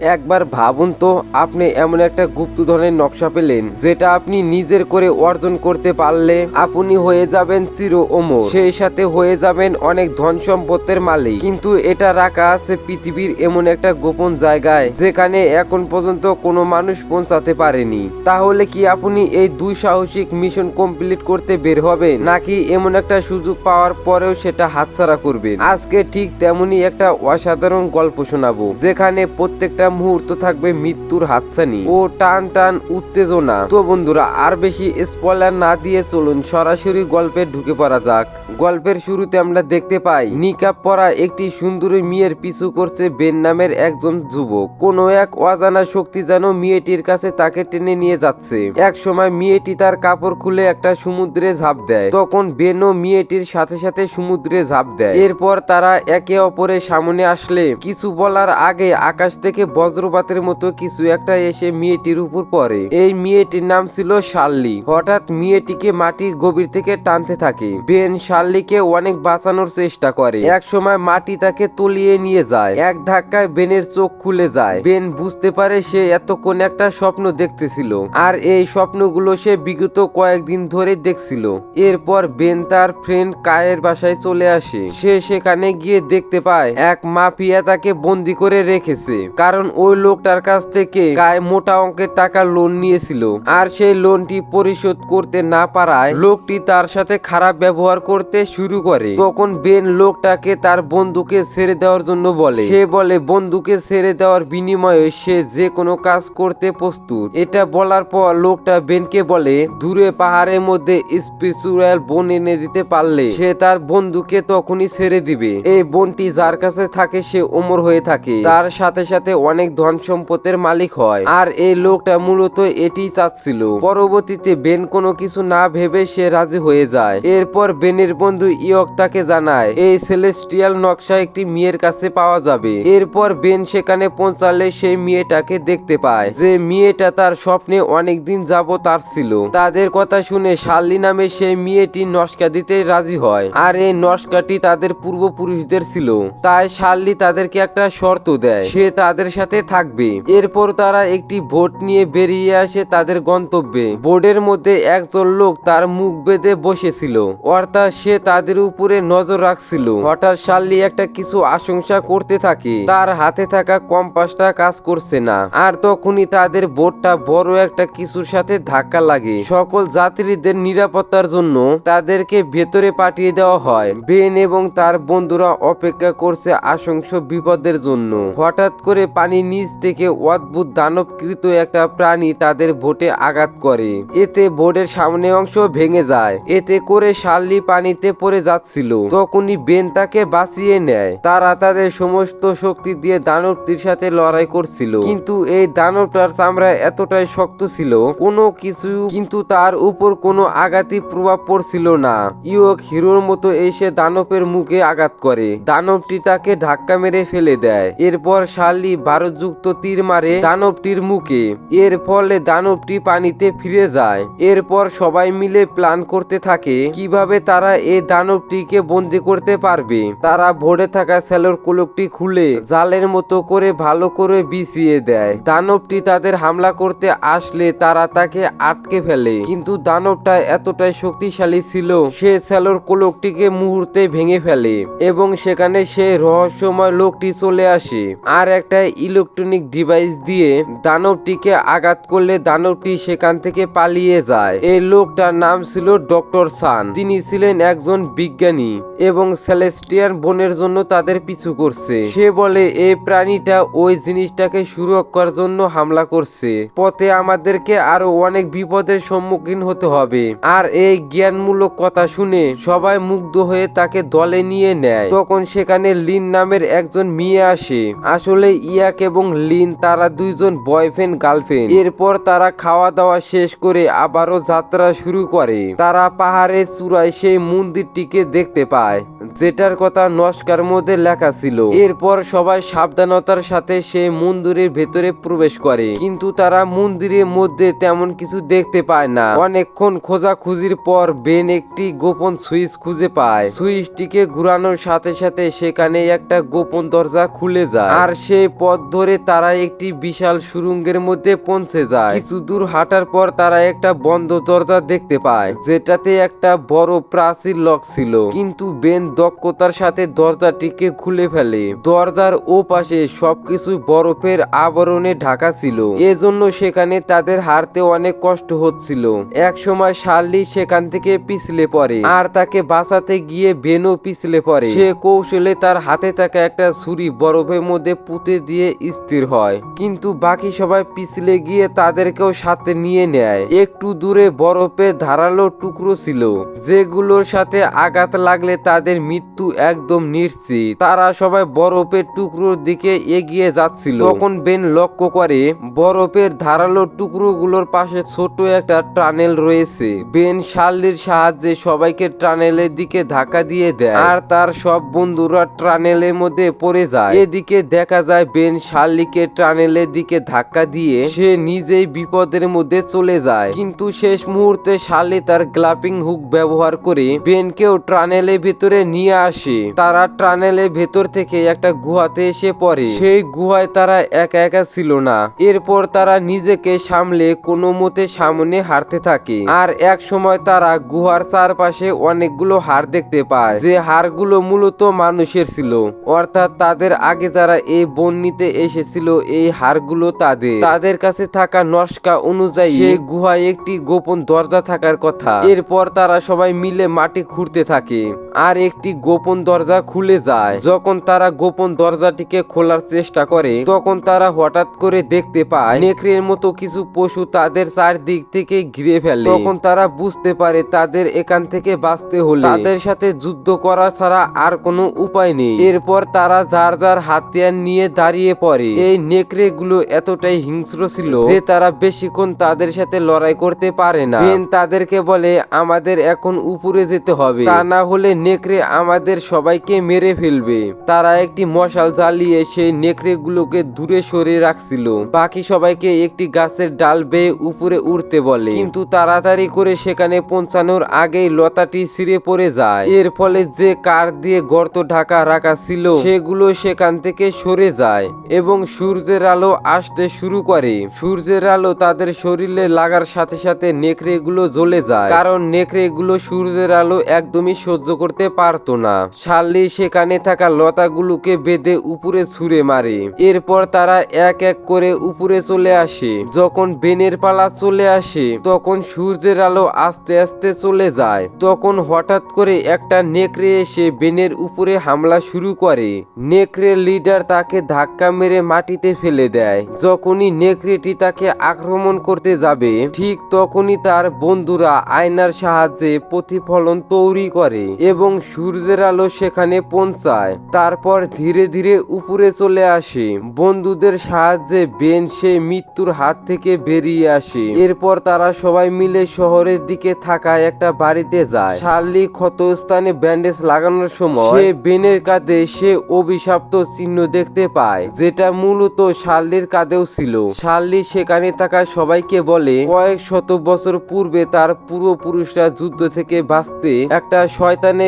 একবার ভাবুন তো, আপনি এমন একটা গুপ্ত ধরনের নকশা পেলেন, যেটা আপনি নিজের করে অর্জন করতে পারলে আপনি হয়ে যাবেন চির অমর। সেই সাথে হয়ে যাবেন অনেক ধন সম্পত্তির মালিক। কিন্তু এটা রাখা আছে পৃথিবীর এমন একটা গোপন জায়গায়, যেখানে এখন পর্যন্ত কোনো মানুষ পৌঁছাতে পারেনি। তাহলে কি আপনি এই দুই সাহসিক মিশন কমপ্লিট করতে বের হবে নাকি এমন একটা সুযোগ পাওয়ার পরেও সেটা হাতছাড়া করবেন? আজকে ঠিক তেমনি একটা অসাধারণ গল্প শোনাবো, যেখানে প্রত্যেকটা মুহূর্ত থাকবে মৃত্যুর হাতছানি ও টান টান উত্তেজনা। তো বন্ধুরা, আর বেশি স্পয়লার না দিয়ে চলুন সরাসরি গল্পে ঢুকে পড়া যাক। গল্পের শুরুতে আমরা দেখতে পাই, নিকাব পরা একটি সুন্দরী মেয়ের পিছু করছে বেন নামের একজন যুবক। কোনো এক অজানা শক্তি যেন মেয়েটির কাছে তাকে টেনে নিয়ে যাচ্ছে। এক সময় মেয়েটি তার কাপড় খুলে একটা সমুদ্রে ঝাঁপ দেয়। তখন বেনও মেয়েটির সাথে সাথে সমুদ্রে ঝাঁপ দেয়। এরপর তারা একে অপরের সামনে আসলে। কিছু বলার আগে আকাশ থেকে বজ্রপাতের মতো কিছু একটা এসে মেয়েটির উপর পড়ে। এই মেয়েটির নাম ছিল শার্লি। হঠাৎ মেয়েটিকে মাটির গভীর থেকে টানতে থাকে। বেন শার্লিকে অনেক বাঁচানোর চেষ্টা করে। এক সময় মাটি তাকে তলিয়ে নিয়ে যায়। এক ধাক্কায় বেনের চোখ খুলে যায়। বেন বুঝতে পারে সে এতক্ষণ একটা স্বপ্ন দেখতেছিল। আর এই স্বপ্নগুলো সে বিগত কয়েকদিন ধরে দেখছিল। এরপর বেন তার ফ্রেন্ড কায়ের বাসায় চলে আসে। সে সেখানে গিয়ে দেখতে পায়, এক মাফিয়া তাকে বন্দি করে রেখেছে। কারণ ওই লোকটার কাছ থেকে কায় মোটা অঙ্কের টাকা লোন নিয়েছিল। আর সেই লোনটি পরিশোধ করতে না পারায় লোকটি তার সাথে খারাপ ব্যবহার করতে শুরু করে। তখন বেন লোকটাকে তার বন্ধুকে ছেড়ে দেওয়ার জন্য বলে। সে বলে, বন্ধুকে ছেড়ে দেওয়ার বিনিময়ে সে যে কোনো কাজ করতে প্রস্তুত। এটা বলার পর লোকটা বেনকে বলে, দূরে পাহাড়ের মধ্যে স্পেসুরাল বন এনে দিতে পারলে সে তার বন্ধুকে তখনই ছেড়ে দিবে। এই বনটি যার কাছে থাকে সে ওমর হয়ে থাকে। তার সাথে সাথে অনেক ধন সম্পদের মালিক হয়। আর এই লোকটা মূলত এটি চাচ্ছিল। পরবর্তীতে বেন কোনো কিছু না ভেবে সে রাজি হয়ে যায়। এরপর বেনের বন্ধু ইয়ক তাকে জানায়, এই সেলেস্টিয়াল নকশা একটি মেয়ের কাছে পাওয়া যাবে। এরপর বেন সেখানে পৌঁছালে সেই মেয়েটাকে দেখতে পায়। যে মেয়েটা তার স্বপ্নে অনেকদিন যাব তার ছিল। তাদের কথা শুনে শার্লি নামে সেই মেয়েটি নস্কা দিতে রাজি হয়। আর এই নস্কাটি তাদের পূর্বপুরুষদের ছিল। তাই শার্লি তাদেরকে একটা শর্ত দেয়। সে তাদের সাথে থাকবে। এরপর তারা একটি ভোট নিয়ে বেরিয়ে আসে তাদের গন্তব্যে। বোর্ডের মধ্যে একজন লোক তার মুখ বেঁধে বসেছিল, অর্থাৎ সে তাদের উপরে নজর রাখছিল। হঠাৎ শার্লি একটা কিছু আশংসা করতে থাকে। তার হাতে থাকা কম্পাসটা কাজ করছে না, আর তখনই তাদের বোটটা বড় একটা কিছুর সাথে ধাক্কা লাগে। সকল যাত্রীদের নিরাপত্তার জন্য তাদেরকে ভেতরে পাঠিয়ে দেওয়া হয়। বেন এবং তার বন্ধুরা অপেক্ষা করছে আশংস বিপদের জন্য। হঠাৎ করে পানি নিচ থেকে অদ্ভুত দানবকৃত একটা প্রাণী তাদের ভোটে আঘাত করে। এতে বোর্ডের সামনে অংশ ভেঙে যায়। এতে করে শার্লি পানিতে পড়ে যাচ্ছিল। তখনই বেন তাকে বাঁচিয়ে নেয়। তারা তাদের সমস্ত শক্তি দিয়ে দানবটির সাথে লড়াই করছিল। কিন্তু এই দানবটার চামড়া এতটাই শক্ত ছিল, কোনো কিছু কিন্তু তার উপর কোনো আঘাতই প্রভাব পড়ছিল না। ইয়ক হিরোর মতো এসে দানবের মুখে আঘাত করে। দানবটি তাকে ধাক্কা মেরে ফেলে দেয়। এরপর শার্লি ভারতযুক্ত তীর মারে দানবটির মুখে। এর ফলে দানবটি পানিতে ফিরে যায়। এরপর সবাই মিলে প্ল্যান করতে থাকে কীভাবে তারা এই দানবটিকে বন্দি করতে পারবে। তারা ভরে থাকা সেলোর কোলকটি খুলে জালের মতো করে ভালো করে বিছিয়ে দেয়। দানবটি তাদের হামলা করতে আসলে তারা তাকে আটকে ফেলে। কিন্তু দানবটা এতটাই শক্তিশালী ছিল, সে সেলোর কোলকটিকে মুহূর্তে ভেঙে ফেলে এবং সেখানে সে রহস্যময় লোকটি চলে আসে। আর একটা ইলেকট্রনিক ডিভাইস দিয়ে দানবটিকে আঘাত করলে দানবটি সেখান থেকে পালিয়ে যায়। এই লোকটার নাম ছিল ডক্টর সান। তিনি ছিলেন একজন বিজ্ঞানী এবং সেলেস্টিয়ান বনের জন্য তাদের পিছু করছে। সে বলে এই প্রাণীটা ওই জিনিসটাকে সুরক্ষার জন্য হামলা করছে। পথে আমাদেরকে আরও অনেক বিপদের সম্মুখীন হতে হবে। আর এই জ্ঞানমূলক কথা শুনে সবাই মুগ্ধ হয়ে তাকে দলে নিয়ে নেয়। তখন সেখানে লিন নামের একজন মেয়ে আসে। আসলে, ইয়াক এবং লিন, তারা দুইজন বয়ফ্রেন্ড গার্লফ্রেন্ড এরপর তারা খাওয়া দাওয়া শেষ করে আবারও যাত্রা শুরু করে। তারা পাহাড়ের চূড়ায় সেই মন্দিরটিকে দেখতে পায়, যেটার কথা নস্কার মধ্যে লেখা ছিল। এরপর সবাই সাবধানতার সাথে সেই মন্দিরের ভেতরে প্রবেশ করে। কিন্তু তারা মন্দিরের মধ্যে তেমন কিছু দেখতে পায় না। অনেকক্ষণ খোঁজাখুঁজির পর বেন একটি গোপন সুইচ খুঁজে পায়। সুইচটিকে ঘুরানোর সাথে সাথে সেখানে একটা গোপন দরজা খুলে যায়। আর সেই পথ ধরে তারা একটি বিশাল সুরঙ্গের মধ্যে পৌঁছে যায়। কিছু দূর হাঁটার পর তারা একটা বন্ধ দরজা দেখতে পায়, যেটাতে একটা বড় প্রাচীর লক ছিল। কিন্তু বেন দক্ষতার সাথে দরজাটিকে খুলে ফেলে। দরজার ও পাশে সবকিছু বরফের আবরণে ঢাকা ছিল। এজন্য সেখানে তাদের হারতে অনেক কষ্ট হচ্ছিল। এক সময় শার্লি সেখান থেকে পিছলে পড়ে, আর তাকে বাঁচাতে গিয়ে বেনও পিছলে পড়ে। সে কৌশলে তার হাতে থাকা একটা ছুরি বরফের মধ্যে পুঁতে দিয়ে স্থির হয়। কিন্তু বাকি সবাই পিছলে গিয়ে তাদেরকেও সাথে নিয়ে নেয়। একটু দূরে বরফে ধারালো টুকরো ছিল, যেগুলোর সাথে আঘাত লাগলে তাদের মৃত্যু একদম নিশ্চিত। তারা সবাই বরফের টুকরোর দিকে এগিয়ে যাচ্ছিল। তখন বেন লক্ষ্য করে বরফের ধারালো টুকরোগুলোর পাশে ছোট একটা টানেল রয়েছে। বেন শার্লির সাহায্যে সবাইকে টানেলের দিকে ধাক্কা দিয়ে দেয়। আর তার সব বন্ধুরা টানেলের মধ্যে পড়ে যায়। এদিকে দেখা যায় বেন শার্লিকে টানেলের দিকে ধাক্কা দিয়ে সে নিজেই বিপদের মধ্যে চলে যায়। কিন্তু শেষ মুহূর্তে শার্লি তার গ্লাপিং হুক ব্যবহার করে বেনকেও টানেলের ভেতরে নিয়ে আসে। তারা টানেলের ভেতর থেকে একটা গুহাতে এসে পড়ে। সেই গুহায় তারা একা একা ছিল না। এরপর তারা নিজেকে সামলে কোনো মতে সামনে হারতে থাকে। আর এক সময় তারা গুহার চারপাশে অনেকগুলো হার দেখতে পায়। যে হারগুলো মূলত মানুষের ছিল। অর্থাৎ তাদের আগে যারা এই বন নিতে এসেছিল এই হারগুলো তাদের। তাদের কাছে থাকা নস্কা অনুযায়ী সেই গুহায় একটি গোপন দরজা থাকার কথা। এরপর তারা সবাই মিলে মাটি খুঁড়তে থাকে। আর একটি গোপন দরজা খুলে যায়। যখন তারা গোপন দরজাটিকে খোলার চেষ্টা করে, তখন তারা হঠাৎ করে দেখতে পায়, নেকড়ের মতো কিছু পশু তাদের চারদিক থেকে ঘিরে ফেলে। তখন তারা বুঝতে পারে তাদের এখান থেকে বাঁচতে হলে তাদের সাথে যুদ্ধ করা ছাড়া আর কোনো উপায় নেই। এরপর তারা যার যার হাতিয়ার নিয়ে দাঁড়িয়ে পড়ে। এই নেকড়ে গুলো এতটাই হিংস্র ছিল যে তারা বেশিক্ষণ তাদের সাথে লড়াই করতে পারে না। তাদেরকে বলে, আমাদের এখন উপরে যেতে হবে। তা না হলে নেকড়ে আমাদের সবাইকে মেরে ফেলবে। তারা একটি মশাল জ্বালিয়ে সেই নেকড়ে গুলোকে দূরে সরে রাখছিল। বাকি সবাইকে একটি গাছের ডাল বেয়ে উপরে উঠতে বলে। কিন্তু তাড়াতাড়ি করে সেখানে পৌঁছানোর আগেই লতাটি ছিঁড়ে পড়ে যায়। এর ফলে যে কার দিয়ে গর্ত ঢাকা রাখা ছিল, সেগুলো সেখান থেকে সরে যায় এবং সূর্যের আলো আসতে শুরু করে। সূর্যের আলো তাদের শরীরে লাগার সাথে সাথে নেকড়ে গুলো জ্বলে যায়। কারণ নেকড়ে গুলো সূর্যের আলো একদমই সহ্য করতে পারতো না। শার্লি সেখানে থাকা লতাগুলোকে বেঁধে উপরে ছুঁড়ে মারে। এরপর তারা এক এক করে উপরে চলে আসে। যখন বেনের পালা চলে আসে, তখন সূর্যের আলো আস্তে আস্তে চলে যায়। তখন হঠাৎ করে একটা নেকড়ে এসে বেনের উপরে হামলা শুরু করে। নেকড়ের লিডার তাকে ধাক্কা মেরে মাটিতে ফেলে দেয়। যখনই নেকড়েটি তাকে আক্রমণ করতে যাবে, ঠিক তখনই তার বন্ধুরা আয়নার সাহায্যে প্রতিফলন তৈরি করে। এবং সূর্যের আলো সেখানে পৌঁছায়। তারপর ধীরে ধীরে উপরে চলে আসে। বন্ধুদের সাহায্যে বেন সে মৃত্যুর হাত থেকে বেরিয়ে আসে। এরপর তারা সবাই মিলে শহরের দিকে থাকা একটা বাড়িতে যায়। শার্লি ক্ষতস্থানে ব্যান্ডেজ লাগানোর সময় সে বেনের কাঁধে সে অভিশাপ্ত চিহ্ন দেখতে পায়, যেটা মূলত শার্লির কাঁধেও ছিল। শার্লি সেখানে থাকা সবাইকে বলে, কয়েক শত বছর পূর্বে তার পূর্বপুরুষরা যুদ্ধ থেকে বাঁচতে একটা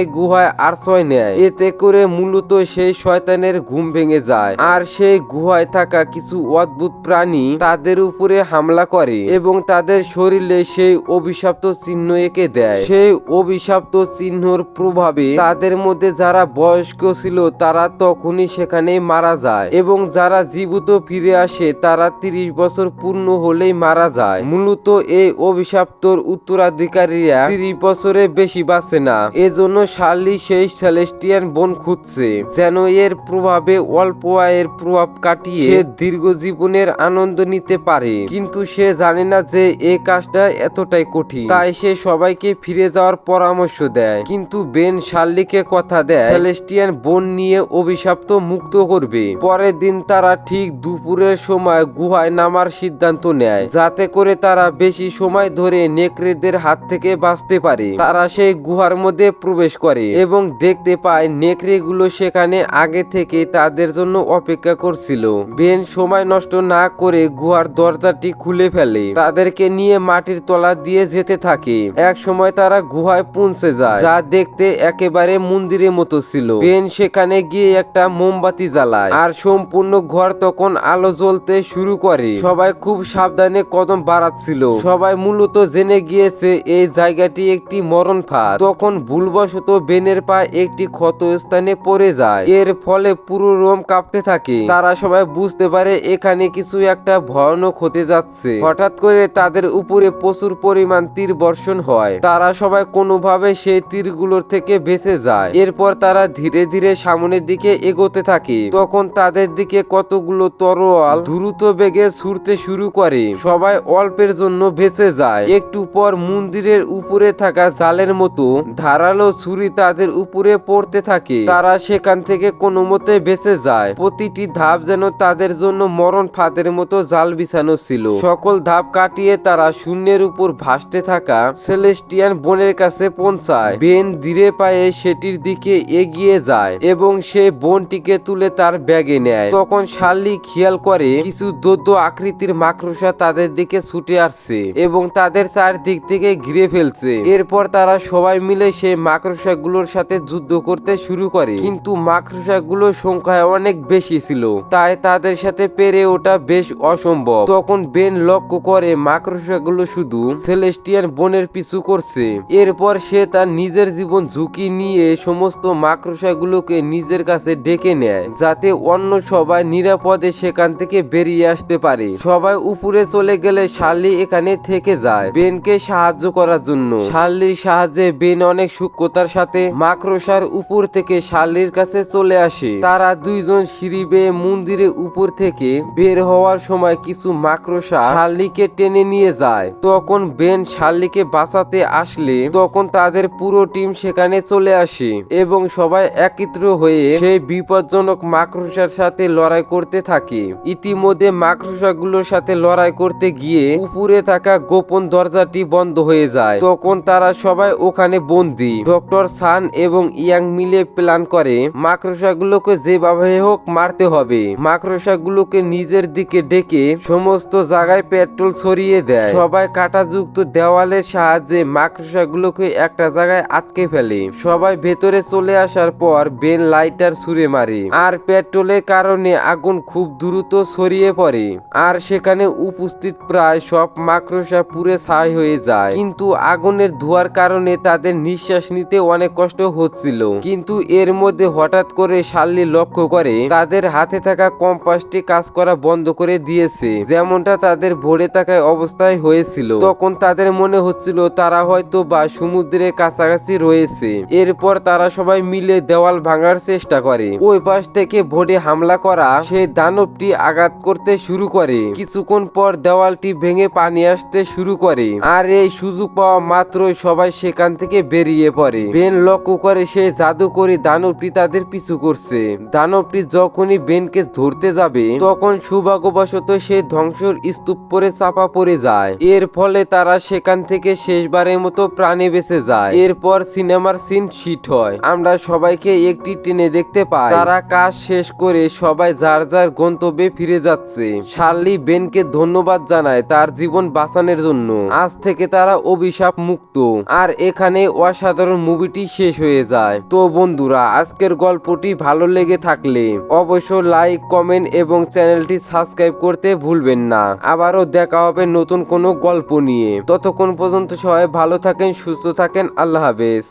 শয়তানের গুহায় আশ্রয় নেয়। এতে করে মূলত সেই শয়তানের ঘুম ভেঙে যায়। আর সেই গুহায় থাকা কিছু অদ্ভুত প্রাণী তাদের উপরে হামলা করে এবং তাদের শরীরে সেই অভিশপ্ত চিহ্ন এঁকে দেয়। সেই অভিশপ্ত চিহ্নর প্রভাবে তাদের মধ্যে যারা বয়স্ক ছিল তারা তখনই সেখানে মারা যায় এবং যারা জীবিত ফিরে আসে তারা তিরিশ বছর পূর্ণ হলেই মারা যায়। মূলত এই অভিশাপ্তর উত্তরাধিকারীরা তিরিশ বছরে বেশি বাঁচে না। এজন্য শার্লি সেই সেলেস্টিয়ান বোন খুঁজছে, যেন এর প্রভাবে অল্প আয়ের প্রভাব কাটিয়ে দীর্ঘ জীবনের আনন্দ নিতে পারে। কিন্তু সে জানে না যে এই কাজটা এতটাই কঠিন। তাই সে সবাইকে ফিরে যাওয়ার পরামর্শ দেয়। কিন্তু বেন শার্লিকে কথা দেয়, সেলেস্টিয়ান বোন নিয়ে অভিশপ্ত মুক্ত করবে। পরের দিন তারা ঠিক দুপুরের সময় গুহায় নামার সিদ্ধান্ত নেয়, যাতে করে তারা বেশি সময় ধরে নেকড়েদের হাত থেকে বাঁচতে পারে। তারা সেই গুহার মধ্যে প্রবেশ করে। এবং দেখতে পায় নেকড়েগুলো সেখানে আগে থেকে তাদের জন্য অপেক্ষা করছিল। বেন সময় নষ্ট না করে গুহার দরজাটি খুলে ফেলে। তাদেরকে নিয়ে মাটির তলা দিয়ে যেতে থাকে। এক সময় তারা গুহায় পৌঁছে যায়, যা দেখতে একেবারে মন্দিরের মতো ছিল। বেন সেখানে গিয়ে একটা মোমবাতি জ্বালায় আর সম্পূর্ণ ঘর তখন আলো জ্বলতে শুরু করে। সবাই খুব সাবধানে কদম বাড়াচ্ছিল। সবাই মূলত জেনে গিয়েছে, এই জায়গাটি একটি মরণ ফাঁদ। তখন ভুলবশত বেনের পা একটি ক্ষত স্থানে পড়ে যায়। এর ফলে পুরো রোম কাঁপতে থাকে। তারা সবাই বুঝতে পারে এখানে কিছু একটা ভয়ানক হতে যাচ্ছে। হঠাৎ করে তাদের উপরে প্রচুর পরিমাণ তীর বর্ষণ হয়। তারা সবাই কোনোভাবে সেই তীরগুলোর থেকে বেঁচে যায়। এরপর তারা ধীরে ধীরে সামনের দিকে এগোতে থাকে। তখন তাদের দিকে কতগুলো তরোয়াল দ্রুত বেগে ছুটতে শুরু করে। সবাই অল্পের জন্য বেঁচে যায়। একটু পর মন্দিরের উপরে থাকা জালের মতো ধারালো ছুরি তাদের উপরে পড়তে থাকে। তারা সেখান থেকে কোনো মতে বেঁচে যায়। প্রতিটি ধাপ যেন তাদের জন্য মরণ ফাঁদের মতো জাল বিছানো ছিল। সকল ধাপ কাটিয়ে তারা শূন্যের উপর ভাসতে থাকা সেলেস্টিয়ান বনের কাছে পৌঁছায়। বেন ধীরে পায়ে সেটির দিকে এগিয়ে যায় এবং সে বনটিকে তুলে তার ব্যাগে নেয়। তখন শার্লি খেয়াল করে কিছু দৈত্য আকৃতির মাকড়সা তাদের দিকে ছুটে আসছে এবং তাদের চারদিক থেকে ঘিরে ফেলছে। এরপর তারা সবাই মিলে সেই মাকড়সাগুলোর সাথে যুদ্ধ করতে শুরু করে। কিন্তু মাকড়সাগুলোর সংখ্যায় অনেক বেশি ছিল। তাই তাদের সাথে পেরে ওটা বেশ অসম্ভব। তখন বেন লক্ষ্য করে মাকড়সাগুলো শুধু সেলেস্টিয়ান বনের পিছু করছে। এরপর সে তার নিজের জীবন ঝুঁকি নিয়ে সমস্ত মাকড়সাগুলোকে নিজের কাছে ডেকে নেয়, যাতে অন্য সবাই নিরাপদে সেখান থেকে বেরিয়ে আসতে পারে। সবাই উপরে চলে গেলে শার্লি এখানে থেকে যায় বেনকে সাহায্য করার জন্য। শার্লির সাহায্যে বেন অনেক সূক্ষ্মতার সাথে মাকড়সার উপর থেকে শার্লির কাছে চলে আসে। তারা দুইজন সিঁড়ি বেয়ে মন্দিরের উপর থেকে বের হওয়ার সময় কিছু মাকড়সা শার্লিকে টেনে নিয়ে যায়। তখন বেন শার্লিকে বাঁচাতে আসলে তখন তাদের পুরো টিম সেখানে চলে আসে এবং সবাই একত্র হয়ে সেই বিপজ্জনক মাকড়সার সাথে লড়াই করতে থাকে। ইতিমধ্যে মাকড়সাগুলোর সাথে লড়াই করতে গিয়ে উপরে থাকা গোপন দরজাটি বন্ধ হয়ে যায়। তখন তারা সবাই ওখানে বন্দি। ডক্টর সান এবং ইয়াং মিলে প্ল্যান করে, মাকড়সাগুলোকে যেভাবে হোক মারতে হবে। মাকড়সাগুলোকে নিজের দিকে ডেকে সমস্ত জায়গায় পেট্রোল ছড়িয়ে দেয়। সবাই কাটাযুক্ত দেওয়ালের সাহায্যে মাকড়সাগুলোকে একটা জায়গায় আটকে ফেলে। সবাই ভেতরে চলে আসার পর বেন লাইটার ছুঁড়ে মারে। আর পেট্রোলের কারণে আগুন খুব দ্রুত ছড়িয়ে পড়ে। আর সেখানে উপস্থিত প্রায় সব মাকড়সা পুরে ছাই হয়ে যায়। কিন্তু আগুনের ধোয়ার কারণে তাদের নিঃশ্বাস নিতে অনেক কষ্ট হচ্ছিল। কিন্তু এর মধ্যে হঠাৎ করে শাল্লি লক্ষ্য করে, তাদের হাতে থাকা কম্পাসটি কাজ করা বন্ধ করে দিয়েছে। যেমনটা তাদের ভরে থাকায় অবস্থায় হয়েছিল। তখন তাদের মনে হচ্ছিল তারা হয়তো বা সমুদ্রের কাছাকাছি রয়েছে। এরপর তারা সবাই মিলে দেওয়াল ভাঙার চেষ্টা করে। ওই পাশ থেকে ভোটে হামলা করা সেই দানবটি আঘাত করতে শুরু করে। কিছুক্ষণ পর দেওয়ালটি ভেঙে পানি আসতে শুরু করে। আর এই সুযোগ পাওয়া মাত্রই সবাই সেখান থেকে বেরিয়ে পড়ে। বেন লক্ষ্য করে সেই জাদুকরি দানবটি তাদের পিছু করছে। দানবটি যখনই বেনকে ধরতে যাবে, তখন সৌভাগ্যবশত সে ধ্বংসর স্তূপ পরে চাপা পড়ে যায়। এর ফলে তারা সেখান থেকে শেষবারের মতো প্রাণে বেঁচে যায়। এরপর সিনেমার সিন শিট হয়। আমরা সবাইকে একটি টেনে দেখতে পাই। তারা কাজ শেষ করে সবাই যার যার গন্তব্যে ফিরে যাচ্ছে। শার্লি বেনকে ধন্যবাদ জানায় তার জীবন বাঁচানোর জন্য। আজ থেকে তারা অভিশাপ মুক্ত। আর এখানে অসাধারণ মুভিটি শেষ হয়ে যায়। তো বন্ধুরা, আজকের গল্পটি ভালো লেগে থাকলে অবশ্য লাইক কমেন্ট এবং চ্যানেলটি সাবস্ক্রাইব করতে ভুলবেন না। আবারও দেখা হবে নতুন কোনো গল্প নিয়ে। ততক্ষণ পর্যন্ত সবাই ভালো থাকেন, সুস্থ থাকেন। আল্লাহ হাফেজ।